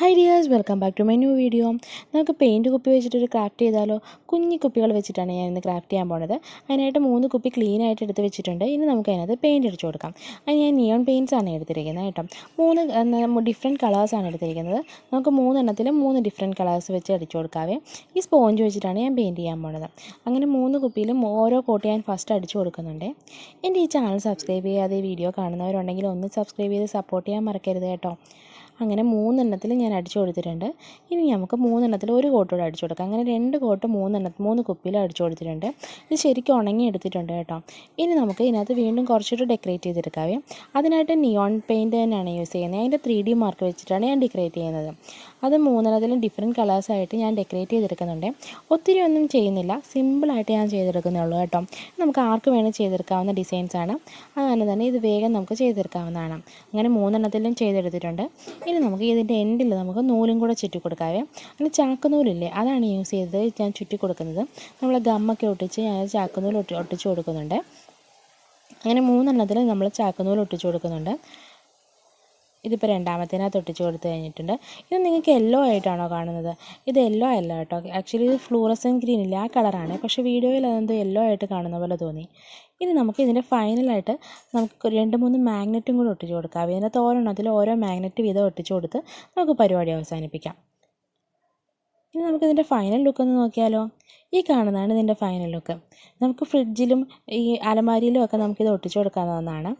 Hi dears welcome back to my new video നമുക്ക് paint കുപ്പി വെച്ചിട്ട് ഒരു ക്രാഫ്റ്റ് ചെയ്താലോ? കുഞ്ഞി കുപ്പികൾ വെച്ചിട്ടാണ് ഞാൻ ഇന്ന് ക്രാഫ്റ്റ് ചെയ്യാൻ പോണത്. അതിനായിട്ട് മൂന്ന് കുപ്പി ക്ലീൻ ആയിട്ട് എടുത്ത് വെച്ചിട്ടുണ്ട്. ഇനി നമുക്ക് അതിനകത്ത് പെയിന്റ് അടിച്ചു കൊടുക്കാം. അത് ഞാൻ നിയോൺ പെയിന്റ്സ് ആണ് എടുത്തിരിക്കുന്നത് കേട്ടോ. മൂന്ന് ഡിഫറെന്റ് കളേഴ്സാണ് എടുത്തിരിക്കുന്നത്. നമുക്ക് മൂന്നെണ്ണത്തിൽ മൂന്ന് ഡിഫറെന്റ് കളേഴ്സ് വെച്ച് അടിച്ചു കൊടുക്കാവേ. ഈ സ്പോഞ്ച് വെച്ചിട്ടാണ് ഞാൻ പെയിന്റ് ചെയ്യാൻ പോണത്. അങ്ങനെ മൂന്ന് കുപ്പിയിലും ഓരോ കോട്ട് ഞാൻ ഫസ്റ്റ് അടിച്ചു കൊടുക്കുന്നുണ്ട്. എന്റെ ഈ ചാനൽ സബ്സ്ക്രൈബ് ചെയ്യാതെ വീഡിയോ കാണുന്നവരുണ്ടെങ്കിൽ ഒന്ന് സബ്സ്ക്രൈബ് ചെയ്ത് സപ്പോർട്ട് ചെയ്യാൻ മറക്കരുത് കേട്ടോ. അങ്ങനെ മൂന്നെണ്ണത്തിൽ ഞാൻ അടിച്ചു കൊടുത്തിട്ടുണ്ട്. ഇനി നമുക്ക് മൂന്നെണ്ണത്തിൽ ഒരു കോട്ട് കൂടെ അടിച്ചു കൊടുക്കാം. അങ്ങനെ രണ്ട് കോട്ട് മൂന്നെണ്ണ മൂന്ന് കുപ്പിയിൽ അടിച്ചു കൊടുത്തിട്ടുണ്ട്. ഇത് ശരിക്കും ഉണങ്ങി എടുത്തിട്ടുണ്ട് കേട്ടോ. ഇനി നമുക്ക് ഇതിനകത്ത് വീണ്ടും കുറച്ചുകൂടി ഡെക്കറേറ്റ് ചെയ്തെടുക്കാവേ അതിനായിട്ട് നിയോൺ പെയിന്റ് തന്നെയാണ് യൂസ് ചെയ്യുന്നത്. അതിന്റെ ത്രീ ഡി മാർക്ക് വെച്ചിട്ടാണ് ഞാൻ ഡെക്കറേറ്റ് ചെയ്യുന്നത്. അത് മൂന്നെണ്ണത്തിലും ഡിഫറെന്റ് കളേഴ്സായിട്ട് ഞാൻ ഡെക്കറേറ്റ് ചെയ്തെടുക്കുന്നുണ്ട്. ഒത്തിരി ഒന്നും ചെയ്യുന്നില്ല. സിമ്പിളായിട്ട് ഞാൻ ചെയ്തെടുക്കുന്നേ ഉള്ളൂ കേട്ടോ. നമുക്ക് ആർക്ക് വേണം ചെയ്തെടുക്കാവുന്ന ഡിസൈൻസാണ് അങ്ങനെ തന്നെ ഇത് വേഗം നമുക്ക് ചെയ്തെടുക്കാവുന്നതാണ്. അങ്ങനെ മൂന്നെണ്ണത്തിലും ചെയ്തെടുത്തിട്ടുണ്ട്. ഇനി നമുക്ക് ഇതിന്റെ എൻഡിൽ നമുക്ക് നൂലും കൂടെ ചുറ്റി കൊടുക്കാവേ അങ്ങനെ ചാക്കുനൂലില്ലേ അതാണ് യൂസ് ചെയ്തത്. ഞാൻ ചുറ്റി കൊടുക്കുന്നത് നമ്മൾ ഗമ്മൊക്കെ ഒട്ടിച്ച് ഞാൻ ചാക്കുനൂൽ ഒട്ടി ഒട്ടിച്ച് കൊടുക്കുന്നുണ്ട്. അങ്ങനെ മൂന്നെണ്ണത്തിൽ നമ്മൾ ചാക്കുനൂൽ ഒട്ടിച്ച് കൊടുക്കുന്നുണ്ട്. ഇതിപ്പോൾ രണ്ടാമത്തേനകത്ത് ഒട്ടിച്ച് കൊടുത്തു കഴിഞ്ഞിട്ടുണ്ട്. ഇത് നിങ്ങൾക്ക് യെല്ലോ ആയിട്ടാണോ കാണുന്നത്? ഇത് യെല്ലോ അല്ല കേട്ടോ. ആക്ച്വലി ഇത് ഫ്ലൂറസൻ ഗ്രീൻ ഇല്ല. ആ കളറാണ് പക്ഷേ വീഡിയോയിൽ അതെന്തോ യെല്ലോ ആയിട്ട് കാണുന്ന പോലെ തോന്നി. ഇനി നമുക്ക് ഇതിന്റെ ഫൈനലായിട്ട് നമുക്ക് രണ്ട് മൂന്ന് മാഗ്നറ്റും കൂടി ഒട്ടിച്ച് കൊടുക്കാം. ഇതിനകത്ത് ഓരോണ്ണത്തിൽ ഓരോ മാഗ്നറ്റ് വീതം ഒട്ടിച്ച് കൊടുത്ത് നമുക്ക് പരിപാടി അവസാനിപ്പിക്കാം. ഇനി നമുക്ക് നമുക്കിതിന്റെ ഫൈനൽ ലുക്ക് ഒന്ന് നോക്കിയാലോ? ഈ കാണുന്നതാണ് ഇതിന്റെ ഫൈനൽ ലുക്ക് നമുക്ക് ഫ്രിഡ്ജിലും ഈ അലമാരിയിലും ഒക്കെ നമുക്കിത് ഒട്ടിച്ചു കൊടുക്കാവുന്നതാണ്.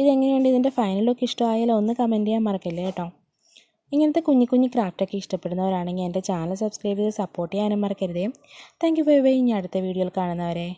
ഇതെങ്ങനെയുണ്ട്? ഇതിന്റെ ഫൈനൽ ലുക്ക് ഇഷ്ടമായാലോ? ഒന്ന് കമന്റ് ചെയ്യാൻ മറക്കല്ലേ കേട്ടോ. ഇങ്ങനത്തെ കുഞ്ഞു കുഞ്ഞു ക്രാഫ്റ്റൊക്കെ ഇഷ്ടപ്പെടുന്നവരാണെങ്കിൽ എന്റെ ചാനൽ സബ്സ്ക്രൈബ് ചെയ്ത് സപ്പോർട്ട് ചെയ്യാനും മറക്കരുതേ. താങ്ക് യു ബൈ ബൈ ഇനി അടുത്ത വീഡിയോയിൽ കാണുന്നവരെ.